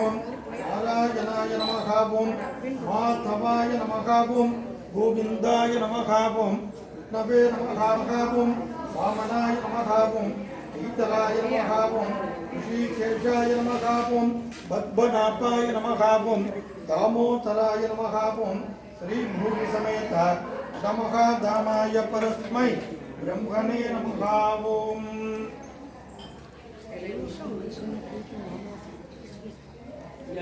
ఓం నారాయణాయ నమః ఓం మాధవాయ నమః ఓం గోవిందాయ నమః ఓం నవే నమః ఓం వామనాయ నమః ఓం ఈతలాయ నమః ఓం ఋషికేశాయ నమః ఓం పద్మనాభాయ నమః ఓం దామోదరాయ నమః ఓం శ్రీ భూమి సమేత నమః దామాయ పరస్మై బ్రహ్మణే నమః ఓం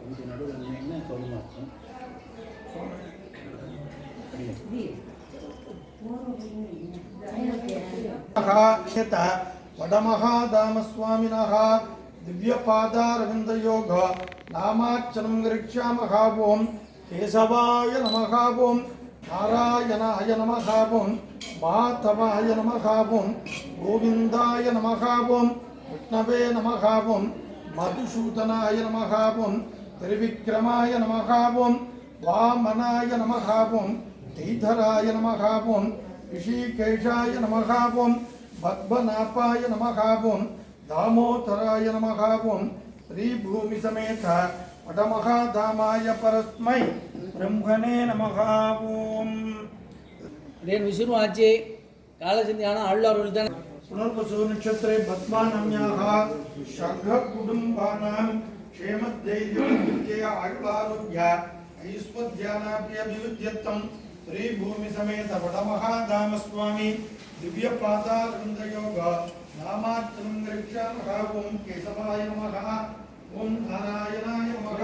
கொஞ்சம் நடுவில் இருந்தீங்கன்னா சோகமாக இருக்கும் வடமகாதாமஸ்வாமினः दिव्यपादारविन्दयोग नामार्चनं गृह्यामः ओं केशवाय नमः ओं नारायणाय नमः ओं माधवाय नमः ओं गोविन्दाय नमः ओं விஷ்ணவே நமகாவும் மதுசூதனாய நமகாவும் திருவிக்ரமாய நமகாவும் வாமனாய நமகாவும் தீதராய நமகாவும் ரிஷிகேஷாய நமகாவும் பத்மநாபாய நமகாவும் தாமோதராய நமகாவும் ஸ்ரீபூமி சமேத வடமகாதாமாய பரஸ்மை பிரம்மனே நமகாவோம். அதே விஷ்ணுவாச்சி காலசந்தியான ஆழ்வார் தான் पुनर्वसु नक्षत्रे पद्मानम्याः शङ्खकुटुम्बानां क्षेमधैर्यविद्यय आयुरारोग्य ऐश्वर्यानाप्यभिवृद्ध्यर्थं श्रीभूमिसमेतवटमहाधामस्वामी दिव्यपादारन्दयोग नामात्रं रक्षामः ॐ केशवाय नमः। ॐ नारायणाय नमः।